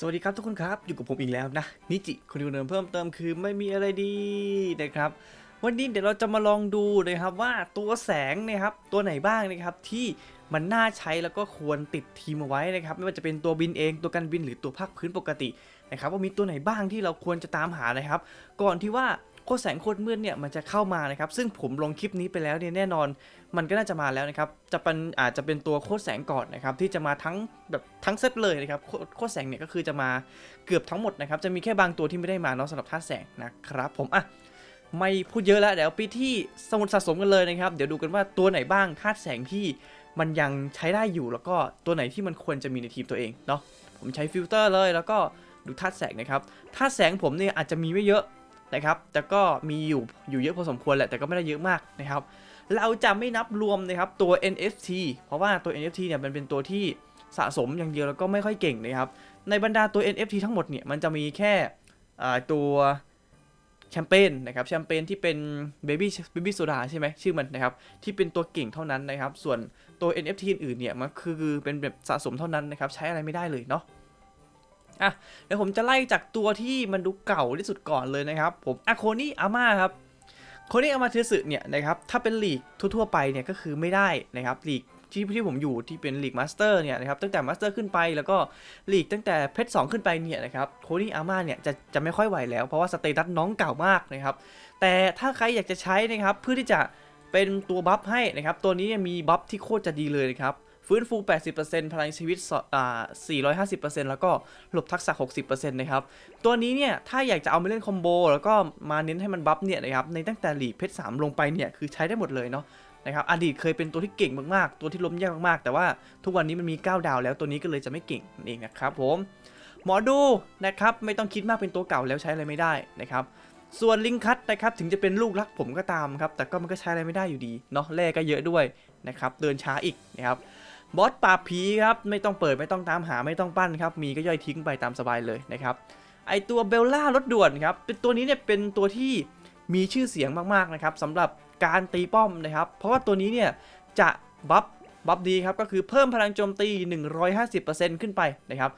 สวัสดีครับทุกคนครับ อยู่กับผมอีกแล้วนะนิจิคนดูเนิมเพิ่มเติมคือไม่มีอะไรดีนะครับ วันนี้เดี๋ยวเราจะมาลองดูนะครับว่าตัวแสงนะครับตัวไหนบ้างนะครับที่มันน่าใช้แล้วก็ควรติดทีมเอาไว้นะครับ ไม่ว่าจะเป็นตัวบินเองตัวกันบินหรือตัวภาคพื้นปกตินะครับว่ามีตัวไหนบ้างที่เราควรจะตามหานะครับ ก่อนที่ว่า โคตรแสงโคตรมืดเนี่ยมันจะเข้ามานะครับ ซึ่งผมลงคลิปนี้ไปแล้วเนี่ยแน่นอน มันก็น่าจะมาแล้วนะครับ จะเป็นอาจจะเป็นตัวโคตรแสงก่อนนะครับที่จะมาทั้งแบบทั้งเซตเลยนะครับโคตรแสงเนี่ยก็คือจะมาเกือบทั้งหมดนะครับจะมีแค่บางตัวที่ไม่ได้มาเนาะสำหรับธาตุแสงนะครับผมอะไม่พูดเยอะแล้วเดี๋ยวไปที่สมุดสะสมกันเลยนะครับ เดี๋ยวดูกันว่าตัวไหนบ้างธาตุแสงที่มันยังใช้ได้อยู่แล้วก็ตัวไหนที่มันควรจะมีในทีมตัวเองเนาะผมใช้ฟิลเตอร์เลยแล้วก็ดูธาตุแสงนะครับธาตุแสงผมเนี่ยอาจจะมีไม่เยอะ นะครับ แต่ก็มีอยู่อยู่เยอะพอสมควรแหละ แต่ก็ไม่ได้เยอะมากนะครับ เราจะไม่นับรวมนะครับตัว NFT เพราะว่าตัว NFT เนี่ยมันเป็นตัวที่สะสมอย่างเดียวแล้วก็ไม่ค่อยเก่งนะครับ ในบรรดาตัว NFT ทั้งหมดเนี่ยมันจะมีแค่ตัวแชมเปญนะครับแชมเปญที่เป็น Baby Baby Soda ใช่ไหมชื่อมันนะครับที่เป็นตัวเก่งเท่านั้นนะครับ ส่วนตัว NFT อื่นๆเนี่ยมันคือเป็นแบบสะสมเท่านั้นนะครับใช้อะไรไม่ได้เลยเนาะ อะเดี๋ยวผมจะไล่จากตัวที่มันดูเก่าที่สุดก่อนเลยนะครับ ผมอะโคนี่อาม่าครับโคนี่อามาเทสึเนี่ยนะครับถ้าเป็นลีกทั่วๆไปเนี่ยก็คือไม่ได้นะครับลีกที่ที่ผมอยู่ที่เป็นลีกมาสเตอร์เนี่ยนะครับตั้งแต่มาสเตอร์ขึ้นไปแล้วก็ลีกตั้งแต่เพชรสขึ้นไปเนี่ยนะครับโคนี่อาม่าเนี่ยจะจะไม่ค่อยไหวแล้ว เพราะว่าสเตตัสน้องเก่ามากนะครับแต่ถ้าใครอยากจะใช้นะครับเพื่อที่จะเป็นตัวบัฟให้นะครับตัวนี้มีบัฟที่โคตรจะดีเลยนะครับ ฟื้นฟู 80%พลังชีวิตสอ่า450%แล้วก็หลบทักษะ 60%นะครับ ตัวนี้เนี่ย ถ้าอยากจะเอามาเล่นคอมโบ แล้วก็มาเน้นให้มันบัฟเนี่ยนะครับ ในตั้งแต่หลีกเพชรสามลงไปเนี่ย คือใช้ได้หมดเลยเนาะนะครับอดีตเคยเป็นตัวที่เก่งมากๆ ตัวที่ล้มยากมากๆ แต่ว่าทุกวันนี้มันมี 9 ดาวแล้วตัวนี้ก็เลยจะไม่เก่งนั่นเองนะครับผมหมอดูนะครับไม่ต้องคิดมากเป็นตัวเก่าแล้วใช้อะไรไม่ได้นะครับส่วนลิงคัตนะครับถึงจะเป็นลูกรักผมก็ตามครับแต่ก็มันก็ใช้อะไรไม่ได้อยู่ดีเนาะแร่ก็เยอะด้วยนะครับเดินช้าอีกนะครับ บอสปราบผีครับไม่ต้องเปิดไม่ต้องตามหาไม่ต้องปั้นครับมีก็ย่อยทิ้งไปตามสบายเลยนะครับไอตัวเบลล่ารถด่วนครับเป็นตัวนี้เนี่ยเป็นตัวที่มีชื่อเสียงมากๆนะครับสำหรับการตีป้อมนะครับ เพราะว่าตัวนี้เนี่ยจะบัฟบัฟดีครับก็คือเพิ่มพลังโจมตี 150%ขึ้นไปนะครับ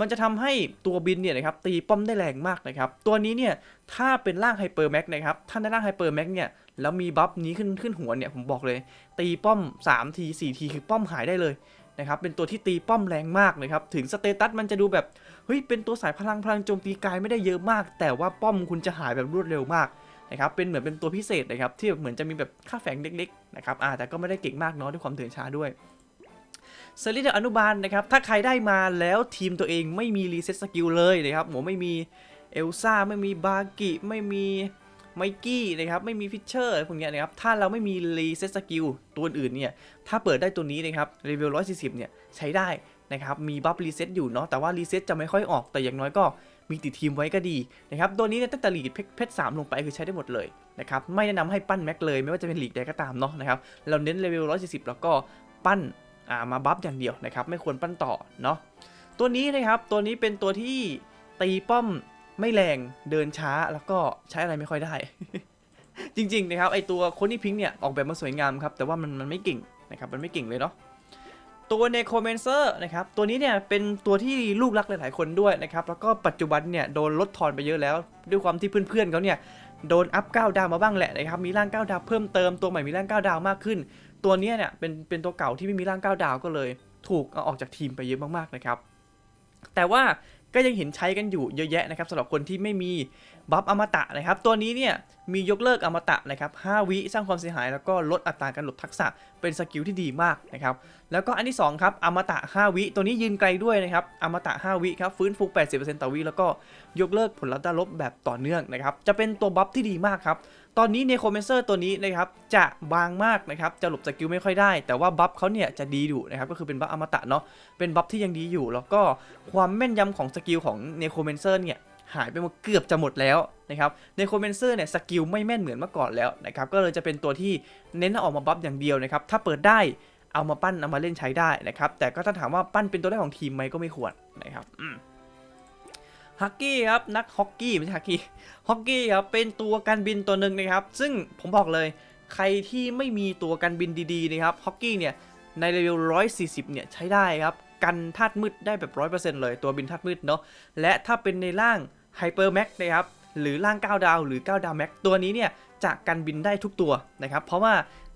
มันจะทำให้ตัวบินเนี่ยนะครับตีป้อมได้แรงมากนะครับ ตัวนี้เนี่ยถ้าเป็นร่างไฮเปอร์แม็กนะครับ ถ้าในร่างไฮเปอร์แม็กเนี่ยแล้วมีบัฟนี้ขึ้นขึ้นหัวเนี่ยผมบอกเลย ตีป้อม 3 ที 4 ทีคือป้อมหายได้เลยนะครับเป็นตัวที่ตีป้อมแรงมากนะครับถึงสเตตัสมันจะดูแบบเฮ้ยเป็นตัวสายพลังพลังโจมตีกายไม่ได้เยอะมาก แต่ว่าป้อมคุณจะหายแบบรวดเร็วมากนะครับเป็นเหมือนเป็นตัวพิเศษนะครับที่เหมือนจะมีแบบค่าแฝงเล็กๆนะครับอ่าแต่ก็ไม่ได้เก่งมากเนาะด้วยความเถื่อนช้าด้วย สลิดอนุบาลนะครับ ถ้าใครได้มาแล้วทีมตัวเองไม่มีรีเซ็ตสกิลเลยนะครับหมไม่มีเอลซ่าไม่มีบากิไม่มีไมกี้นะครับไม่มีฟิชเชอร์พวกนี้นะครับถ้าเราไม่มีรีเซ็ตสกิลตัวอื่นเนี่ยถ้าเปิดได้ตัวนี้นะครับเลเวล140เนี่ยใช้ได้นะครับมีบัฟรีเซ็ตอยู่เนาะแต่ว่ารีเซ็ตจะไม่ค่อยออกแต่อย่างน้อยก็มีติดทีมไว้ก็ดีนะครับตัวนี้เนี่ยตั้งแต่ลีกเพชรสามลงไปคือใช้ได้หมดเลยนะครับไม่แนะนำให้ปั้นแม็กเลย ไม่ว่าจะเป็นลีกใดก็ตามเนาะนะครับเราเน้นเลเวล140 แล้วก็ปั้น อ่ามาบัฟอย่างเดียวนะครับ ไม่ควรปั้นต่อเนาะตัวนี้นะครับตัวนี้เป็นตัวที่ตีป้อมไม่แรงเดินช้าแล้วก็ใช้อะไรไม่ค่อยได้ จริงๆนะครับไอตัวโคนี่พิงค์เนี่ยออกแบบมาสวยงามครับแต่ว่ามันมันไม่เก่งนะครับมันไม่เก่งเลยเนาะตัวเนโครเมนเซอร์นะครับตัวนี้เนี่ยเป็นตัวที่ลูกรักหลายๆคนด้วยนะครับแล้วก็ปัจจุบันเนี่ยโดนลดทอนไปเยอะแล้ว ด้วยความที่เพื่อนๆเขาเนี่ย โดนอัพ9ดาวมาบ้างแหละนะครับมีร่าง9ดาวเพิ่มเติมตัวใหม่มีร่าง9ดาวมากขึ้น ตัวนี้เนี่ยเป็นเป็นตัวเก่าที่ไม่มีร่าง9ดาวก็เลย ถูกเอาออกจากทีมไปเยอะมากๆนะครับแต่ว่าก็ยังเห็นใช้กันอยู่เยอะแยะนะครับสำหรับคนที่ไม่มี บัฟอมตะนะครับ ตัวนี้เนี่ยมียกเลิกอมตะนะครับ 5 วิสร้างความเสียหาย แล้วก็ลดอัตราการหลบทักษะเป็นสกิลที่ดีมากนะครับ แล้วก็อันที่2ครับอมตะ 5 วิ ตัวนี้ยืนไกลด้วยนะครับอมตะ 5 วิครับฟื้นฟู 80%ต่อวิแล้วก็ยกเลิกผลลัพธ์ด้านลบแบบต่อเนื่องนะครับ จะเป็นตัวบัฟที่ดีมากครับ ตอนนี้เนโครเมนเซอร์ตัวนี้นะครับจะบางมากนะครับ จะหลบสกิลไม่ค่อยได้ แต่ว่าบัฟเขาเนี่ยจะดีอยู่นะครับ ก็คือเป็นบัฟอมตะเนาะ เป็นบัฟที่ยังดีอยู่ แล้วก็ความแม่นยำของสกิลของเนโครเมเซอร์เนี่ย หายไปหมดเกือบจะหมดแล้วนะครับเนโคเมนเซอร์เนี่ยสกิลไม่แม่นเหมือนเมื่อก่อนแล้วนะครับก็เลยจะเป็นตัวที่เน้นออกมาบัฟอย่างเดียวนะครับถ้าเปิดได้เอามาปั้นเอามาเล่นใช้ได้นะครับแต่ก็ถ้าถามว่าปั้นเป็นตัวแรกของทีมไหมก็ไม่ควรนะครับฮักกี้ครับนักฮอกกี้ไม่ใช่ฮักกี้ฮอกกี้ครับเป็นตัวการบินตัวหนึ่งนะครับ ซึ่งผมบอกเลยใครที่ไม่มีตัวการบินดีๆนะครับฮอกกี้เนี่ยในเลเวล140 เนี่ยใช้ได้ครับ กันธาตุมืดได้แบบร้อยเปอร์เซ็นต์เลยตัวบินธาตุมืดเนาะและถ้าเป็นในร่าง ไฮเปอร์แม็กนะครับหรือร่าง 9 ดาว หรือ 9 ดาวแม็กตัวนี้เนี่ยจะกันบินได้ทุกตัวนะครับ เพราะว่า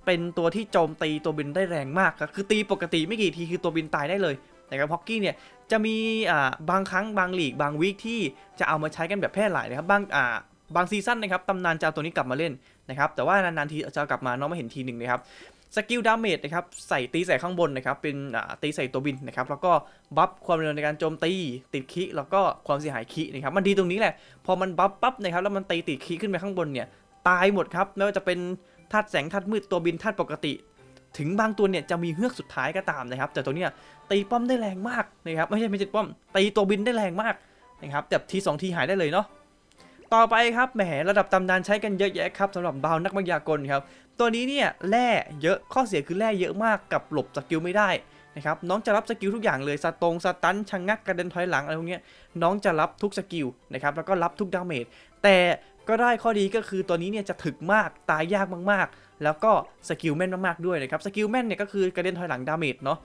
เป็นตัวที่โจมตีตัวบินได้แรงมากครับคือตีปกติไม่กี่ทีคือตัวบินตายได้เลยนะครับฮอกกี้เนี่ยจะมีอ่าบางครั้งบางหลีกบางวีคที่จะเอามาใช้กันแบบแพร่หลายนะครับบางอ่าบางซีซั่นนะครับตำนานจะเอาตัวนี้กลับมาเล่นนะครับแต่ว่านานๆทีจะกลับมาน้องไม่เห็นทีหนึ่งนะครับ สกิลดาเมจนะครับใส่ตีใส่ข้างบนนะครับเป็นตีใส่ตัวบินนะครับแล้วก็บัฟความเร็วในการโจมตีติดคิแล้วก็ความเสียหายคินะครับมันดีตรงนี้แหละ พอมันบัฟปั๊บนะครับแล้วมันตีติดคิขึ้นไปข้างบนเนี่ยตายหมดครับไม่ว่าจะเป็นธาตุแสงธาตุมืดตัวบินธาตุปกติ ถึงบางตัวเนี่ยจะมีเฮือกสุดท้ายก็ตามนะครับ แต่ตัวเนี้ยตีป้อมได้แรงมากนะครับไม่ใช่ไม่ใช่ป้อมตีตัวบินได้แรงมากนะครับแต่ทีสองทีหายได้เลยเนาะ ต่อไปครับแหมระดับตำนานใช้กันเยอะแยะครับสำหรับบาวนักมายากลครับตัวนี้เนี่ยแร่เยอะข้อเสียคือแร่เยอะมากกับหลบสกิลไม่ได้นะครับน้องจะรับสกิลทุกอย่างเลยสตรงสตันชะงงักกระเด็นถอยหลังอะไรพวกนี้น้องจะรับทุกสกิลนะครับแล้วก็รับทุกดาเมจแต่ก็ได้ข้อดีก็คือตัวนี้เนี่ยจะถึกมากตายยากมากๆ แล้วก็สกิลแม่นมากๆด้วยนะครับสกิลแม่นเนี่ยก็คือกระเด็นถอยหลังดาเมจเนาะ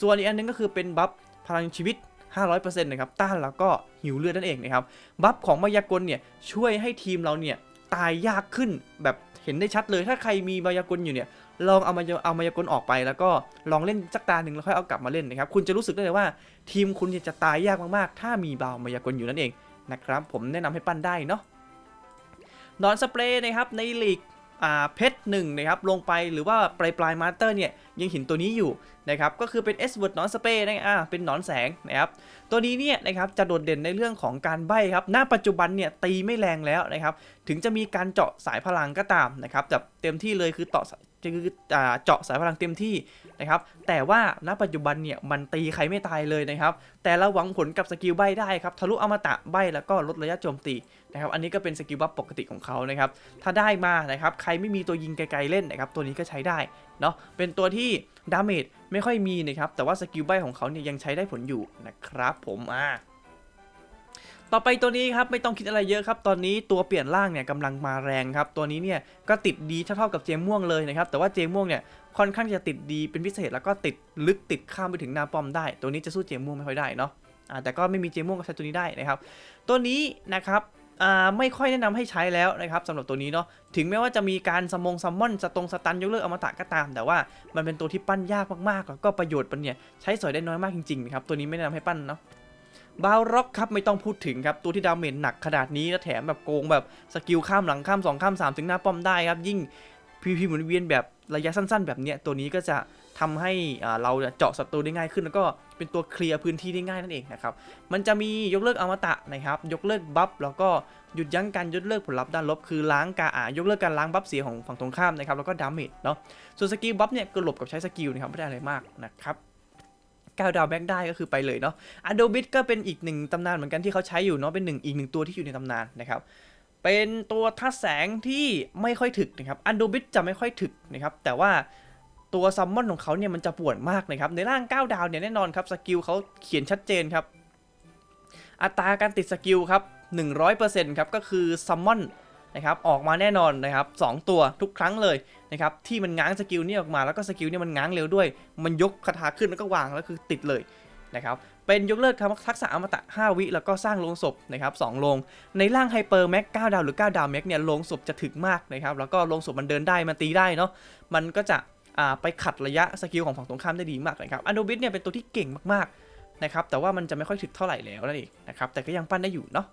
ส่วนอีกอันนึงก็คือเป็นบัฟพลังชีวิต 500%นะครับต้านแล้วก็หิวเลือดนั่นเองนะครับบัฟของมายากลเนี่ยช่วยให้ทีมเราเนี่ยตายยากขึ้นแบบเห็นได้ชัดเลยถ้าใครมีมายากลอยู่เนี่ยลองเอามายาเอามายากลออกไป แล้วก็ลองเล่นสักตาหนึ่งแล้วค่อยเอากลับมาเล่นนะครับคุณจะรู้สึกได้เลยว่า ทีมคุณจะตายยากมากๆ ถ้ามีบาวมายากลอยู่นั่นเองนะครับผมแนะนำให้ปั้นได้เนาะนอนสเปรย์นะครับในลีก เพชรหนึ่งนะครับลงไปหรือว่าปลายปลายมาสเตอร์เนี่ยยังเห็นตัวนี้อยู่นะครับก็คือเป็น S word นอนสเปรย์นะอ่าเป็นหนอนแสงนะครับตัวนี้เนี่ยนะครับจะโดดเด่นในเรื่องของการใบ้ครับณปัจจุบันเนี่ยตีไม่แรงแล้วนะครับถึงจะมีการเจาะสายพลังก็ตามนะครับแต่เต็มที่เลยคือเจาะ คือเจาะสายพลังเต็มที่นะครับ แต่ว่าณปัจจุบันเนี่ยมันตีใครไม่ตายเลยนะครับ แต่เราหวังผลกับสกิลใบได้ครับ ทะลุอมตะใบแล้วก็ลดระยะโจมตีนะครับ อันนี้ก็เป็นสกิลบัฟปกติของเขานะครับ ถ้าได้มานะครับ ใครไม่มีตัวยิงไกลๆเล่นนะครับ ตัวนี้ก็ใช้ได้เนาะ เป็นตัวที่ดาเมจไม่ค่อยมีนะครับ แต่ว่าสกิลใบของเขาเนี่ยยังใช้ได้ผลอยู่นะครับ ผม อ่า ต่อไปตัวนี้ครับไม่ต้องคิดอะไรเยอะครับ ตอนนี้ตัวเปลี่ยนร่างเนี่ยกำลังมาแรงครับ ตัวนี้เนี่ยก็ติดดีเท่าๆกับเจมม่วงเลยนะครับ แต่ว่าเจมม่วงเนี่ยค่อนข้างจะติดดีเป็นพิเศษแล้วก็ติดลึกติดข้ามไปถึงนาปอมได้ ตัวนี้จะสู้เจมม่วงไม่ค่อยได้เนาะอ่าแต่ก็ไม่มีเจมม่วงก็ใช้ตัวนี้ได้นะครับ ตัวนี้นะครับไม่ค่อยแนะนำให้ใช้แล้วนะครับสำหรับตัวนี้เนาะถึงแม้ว่าจะมีการสมงซัมมอนสตรงสตันยกเลิกอมตะก็ตาม แต่ว่ามันเป็นตัวที่ปั้นยากมากๆ แล้วก็ประโยชน์มันเนี่ยใช้สอยได้น้อยมากจริงๆนะครับตัวนี้ไม่แนะนำให้ปั้นเนาะ บาวร็อกครับไม่ต้องพูดถึงครับ ตัวที่ดาเมจหนักขนาดนี้แล้วแถมแบบโกงแบบสกิลข้ามหลังข้ามสองข้ามสามถึงหน้าป้อมได้ครับ ยิ่งพีพีหมุนเวียนแบบระยะสั้น ๆ แบบเนี้ยตัวนี้ก็จะทำให้อ่าเราเจาะศัตรูได้ง่ายขึ้น แล้วก็เป็นตัวเคลียร์พื้นที่ได้ง่ายนั่นเองนะครับมันจะมียกเลิกอมตะนะครับยกเลิกบัฟแล้วก็หยุดยั้งการยกเลิกผลลัพธ์ด้านลบคือล้างกาอายกเลิกการล้างบัฟเสียของฝั่งตรงข้ามนะครับแล้วก็ดาเมจเนาะส่วนสกิลบัฟเนี่ยก็หลบกับใช้สกิลนะครับไม่ได้อะไรมากนะครับ ก้าวดาวแบ็กได้ก็คือไปเลยเนาะอะโดบิทก็เป็นอีกหนึ่งตำนานเหมือนกันที่เขาใช้อยู่เนาะเป็นหนึ่งอีกหนึ่งตัวที่อยู่ในตำนานนะครับ เป็นตัวทัดแสงที่ไม่ค่อยถึกนะครับอันโดบิทจะไม่ค่อยถึกนะครับแต่ว่าตัวซัมมอนของเขาเนี่ยมันจะปวดมากนะครับในร่าง9ดาวเนี่ยแน่นอนครับสกิลเขาเขียนชัดเจนครับ อัตราการติดสกิลครับ100%ครับก็คือซัมมอน นะครับออกมาแน่นอนนะครับสองตัวทุกครั้งเลยนะครับที่มันง้างสกิลนี่ออกมาแล้วก็สกิลนี่มันง้างเร็วด้วย มันยกคาถาขึ้นแล้วก็วางแล้วคือติดเลยนะครับเป็นยกเลิกคำทักษะอมตะ 5 วิแล้วก็สร้างโลงศพนะครับ2โลง ในร่างไฮเปอร์แม็ก9ดาวหรือ 9 ดาวแม็กเนี่ยโลงศพจะถึกมากนะครับแล้วก็โลงศพมันเดินได้มันตีได้เนาะมันก็จะไปขัดระยะสกิลของฝั่งตรงข้ามได้ดีมากนะครับอันโดบิทเนี่ยเป็นตัวที่เก่งมากๆนะครับแต่ว่ามันจะไม่ค่อยถึกเท่าไหร่แล้วนั่นเองนะครับแต่ก็ยังปั้นได้อยู่เนาะ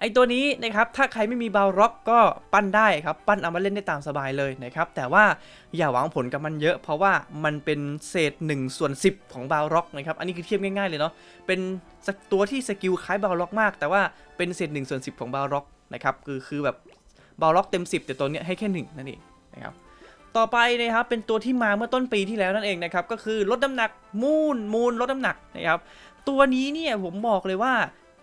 ไอตัวนี้นะครับถ้าใครไม่มีบาล็อกก็ปั้นได้ครับ ปั้นเอามาเล่นได้ตามสบายเลยนะครับแต่ว่าอย่าหวังผลกับมันเยอะ เพราะว่ามันเป็นเศษ1ส่วน10 ของบาล็อกนะครับอันนี้คือเทียบง่ายๆเลยเนาะเป็นตัวที่สกิลคล้ายบาล็อกมาก แต่ว่าเป็นเศษ1ส่วน10 ของบาล็อกนะครับคือคือแบบบาล็อกเต็ม 10 แต่ตัวเนี้ยให้แค่1นั่นเองนะครับต่อไปนะครับเป็นตัวที่มาเมื่อต้นปีที่แล้วนั่นเองนะครับก็คือลดน้ำหนักมูนมูนลดน้ำหนักนะครับตัวนี้เนี่ยผมบอกเลยว่า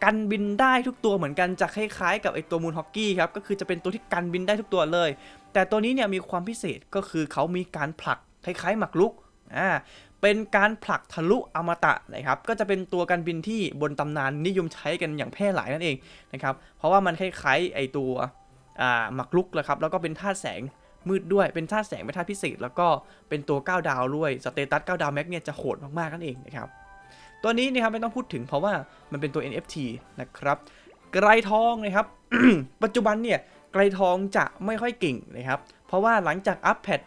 กันบินได้ทุกตัวเหมือนกันจะคล้ายๆ กับไอตัวมูนฮอกกี้ครับก็คือจะเป็นตัวที่กันบินได้ทุกตัวเลย แต่ตัวนี้เนี่ยมีความพิเศษก็คือเขามีการผลักคล้ายๆหมากรุกอ่าเป็นการผลักทะลุอมตะนะครับ ก็จะเป็นตัวกันบินที่บนตำนานนิยมใช้กันอย่างแพร่หลายนั่นเองนะครับ เพราะว่ามันคล้ายๆไอตัวอ่าหมากรุกแหละครับ แล้วก็เป็นธาตุแสงมืดด้วย เป็นธาตุแสงเป็นธาตุพิเศษ แล้วก็เป็นตัว 9 ดาวด้วย สเตตัส 9 ดาวแม็กเนี่ยจะโหดมากๆนั่นเองนะครับ ตัวนี้นะครับไม่ต้องพูดถึงเพราะว่ามันเป็นตัว NFT นะครับ ไกรทองนะครับ ปัจจุบันเนี่ยไกรทองจะไม่ค่อยเก่งนะครับ เพราะว่าหลังจากอัปเดต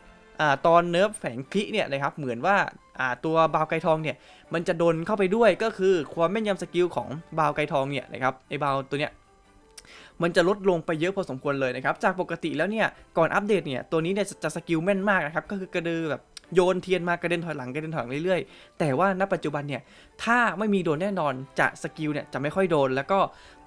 ตอนเนิร์ฟแฝงคลิเนี่ยนะครับเหมือนว่าตัวบาวไกรทองเนี่ยมันจะโดนเข้าไปด้วยก็คือความแม่นยำสกิลของบาวไกรทองเนี่ยนะครับไอ้บาวตัวเนี้ยมันจะลดลงไปเยอะพอสมควรเลยนะครับ จากปกติแล้วเนี่ย ก่อนอัปเดตเนี่ย ตัวนี้เนี่ยจะจะสกิลแม่นมากนะครับ ก็คือกระดือแบบ โยนเทียนมากระเด็นถอยหลังกระเด็นถอยหลังเรื่อยๆ แต่ว่าณปัจจุบันเนี่ยถ้าไม่มีโดนแน่นอนจะสกิลเนี่ยจะไม่ค่อยโดนแล้วก็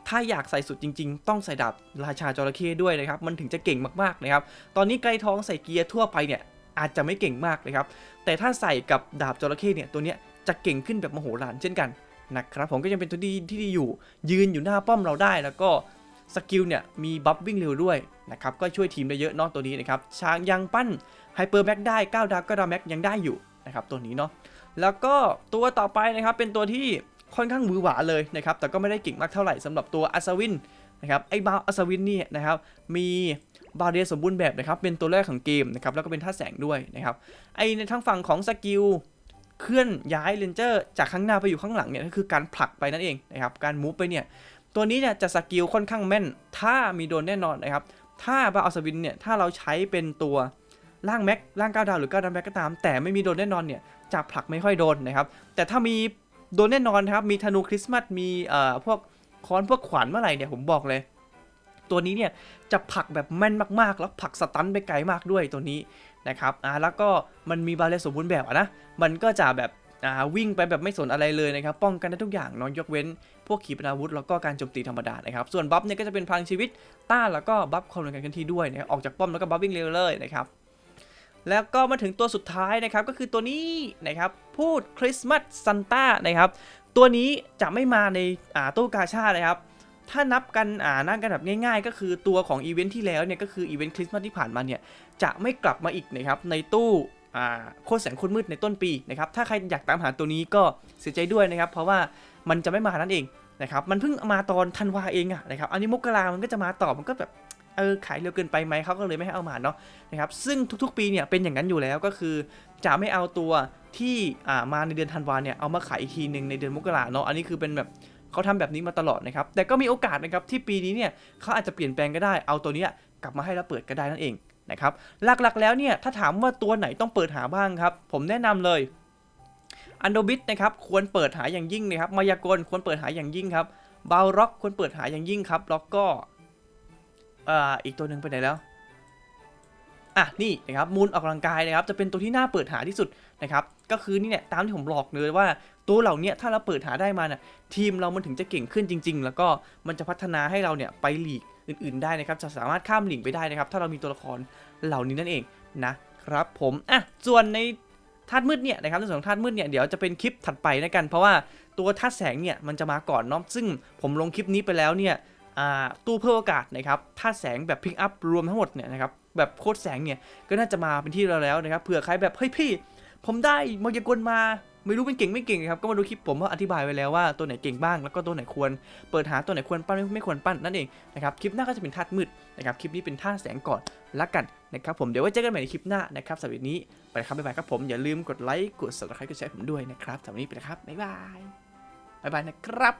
ถ้าอยากใส่สุดจริง ๆ ต้องใส่ดาบราชาจระเข้ด้วยนะครับ มันถึงจะเก่งมากๆนะครับ ตอนนี้ไกรทองใส่เกียร์ทั่วไปเนี่ยอาจจะไม่เก่งมากนะครับ แต่ถ้าใส่กับดาบจระเข้เนี่ยตัวเนี้ยจะเก่งขึ้นแบบมโหฬารเช่นกันนะครับผมก็ยังเป็นตัวดีที่ดีอยู่ ยืนอยู่หน้าป้อมเราได้แล้วก็ สกิลเนี่ยมีบัฟวิ่งเร็วด้วยนะครับก็ช่วยทีมได้เยอะนอกตัวนี้นะครับช้างยังปั้นไฮเปอร์แม็กได้9ดาว9ดาวแม็กยังได้อยู่นะครับตัวนี้เนาะแล้วก็ตัวต่อไปนะครับเป็นตัวที่ค่อนข้างมือหวาเลยนะครับแต่ก็ไม่ได้เก่งมากเท่าไหร่สำหรับตัวอัศวินนะครับไอ้บาวอัศวินนี่นะครับมีบาเรียสมบูรณ์แบบนะครับเป็นตัวแรกของเกมนะครับแล้วก็เป็นท่าแสงด้วยนะครับไอในทางฝั่งของสกิลเคลื่อนย้ายเลนเจอร์จากข้างหน้าไปอยู่ข้างหลังเนี่ยก็คือการผลักไปนั่นเองนะครับการมูฟไปเนี่ย ตัวนี้เนี่ยจะสกิลค่อนข้างแม่น ถ้ามีโดนแน่นอนนะครับ ถ้าบาอัลสวินเนี่ย ถ้าเราใช้เป็นตัวล่างแม็กล่าง9ดาวหรือ9ดาวแม็กก็ตาม แต่ไม่มีโดนแน่นอนเนี่ยจะผลักไม่ค่อยโดนนะครับ แต่ถ้ามีโดนแน่นอนครับ มีธนูคริสต์มาส มีเอ่อพวกค้อนพวกขวานเมื่อไหร่เนี่ยผมบอกเลย ตัวนี้เนี่ยจะผลักแบบแม่นมากๆ แล้วผลักสตันไปไกลมากด้วยตัวนี้นะครับ อ่าแล้วก็มันมีบาเลสสมบูรณ์แบบอะนะ มันก็จะแบบ อ่าวิ่งไปแบบไม่สนอะไรเลยนะครับ ป้องกันได้ทุกอย่างน้อยยกเว้น พวกขีปนาวุธแล้วก็การโจมตีธรรมดานะครับ ส่วนบัฟเนี่ยก็จะเป็นพลังชีวิตต้านแล้วก็บัฟความเร็วการเคลื่อนที่ด้วยนะออกจากป้อมแล้วก็บัฟวิ่งเร็วเลยนะครับแล้วก็มาถึงตัวสุดท้ายนะครับก็คือตัวนี้นะครับพูดคริสต์มาสซันต้านะครับตัวนี้จะไม่มาในอ่าตู้กาชาดนะครับถ้านับกันอ่านั่งกันแบบง่าย ๆ ก็คือตัวของอีเวนท์ที่แล้วเนี่ยก็คืออีเวนต์คริสต์มาสที่ผ่านมาเนี่ยจะไม่กลับมาอีกนะครับในตู้ โคตรแสงโคตรมืดในต้นปีนะครับ ถ้าใครอยากตามหาตัวนี้ก็เสียใจด้วยนะครับ เพราะว่ามันจะไม่มานั่นเองนะครับ มันเพิ่งมาตอนธันวาเองอะนะครับ อันนี้มกรามันก็จะมาต่อ มันก็แบบเออขายเร็วเกินไปไหมเขาก็เลยไม่ให้เอามาเนาะนะครับ ซึ่งทุกๆปีเนี่ยเป็นอย่างนั้นอยู่แล้วก็คือ จะไม่เอาตัวที่อ่ามาในเดือนธันวาเนี่ยเอามาขายอีกทีหนึ่งในเดือนมกราเนาะ อันนี้คือเป็นแบบเขาทำแบบนี้มาตลอดนะครับ แต่ก็มีโอกาสนะครับที่ปีนี้เนี่ยเขาอาจจะเปลี่ยนแปลงก็ได้ เอาตัวเนี้ยกลับมาให้เราเปิดก็ได้นั่นเอง นะครับหลักๆแล้วเนี่ยถ้าถามว่าตัวไหนต้องเปิดหาบ้างครับ ผมแนะนำเลยอันโดบิทนะครับควรเปิดหาอย่างยิ่งนะครับมายากลควรเปิดหาอย่างยิ่งครับบาร็อกควรเปิดหาอย่างยิ่งครับแล้วก็อ่าอีกตัวหนึ่งไปไหนแล้วอะนี่นะครับมูลออกกำลังกายนะครับจะเป็นตัวที่น่าเปิดหาที่สุดนะครับก็คือนี่เนี่ยตามที่ผมบอกเลยว่าตัวเหล่านี้ถ้าเราเปิดหาได้มาน่ะทีมเรามันถึงจะเก่งขึ้นจริง ๆ แล้วก็มันจะพัฒนาให้เราเนี่ยไปหลีก อื่นๆได้นะครับ จะสามารถข้ามลีกไปได้นะครับ ถ้าเรามีตัวละครเหล่านี้นั่นเองนะครับผมอะส่วนในธาตุมืดเนี่ยนะครับในส่วนของธาตุมืดเนี่ยเดี๋ยวจะเป็นคลิปถัดไปนะกัน เพราะว่าตัวธาตุแสงเนี่ยมันจะมาก่อนเนาะซึ่งผมลงคลิปนี้ไปแล้วเนี่ยตู้เพิ่มโอกาสนะครับถ้าแสงแบบพิกอัพรวมทั้งหมดเนี่ยนะครับแบบโคตรแสงเนี่ยก็น่าจะมาเป็นที่เราแล้วนะครับเผื่อใครแบบเฮ้ยพี่ ผมได้มายากลมา ไม่รู้เป็นเก่งไม่เก่งครับก็มาดูคลิปผมว่าอธิบายไว้แล้วว่าตัวไหนเก่งบ้างแล้วก็ตัวไหนควรเปิดหาตัวไหนควรปั้นไม่ควรปั้นนั่นเองนะครับคลิปหน้าก็จะเป็นธาตุมืดนะครับคลิปนี้เป็นธาตุแสงก่อนละกันนะครับผมเดี๋ยวไว้เจอกันใหม่ในคลิปหน้านะครับสำหรับนี้ไปครับบ๊ายบายครับผมอย่าลืมกดไลค์กด subscribe กดแชร์ผมด้วยนะครับสำหรับวันนี้ไปนะครับบ๊ายบายบ๊ายบายนะครับ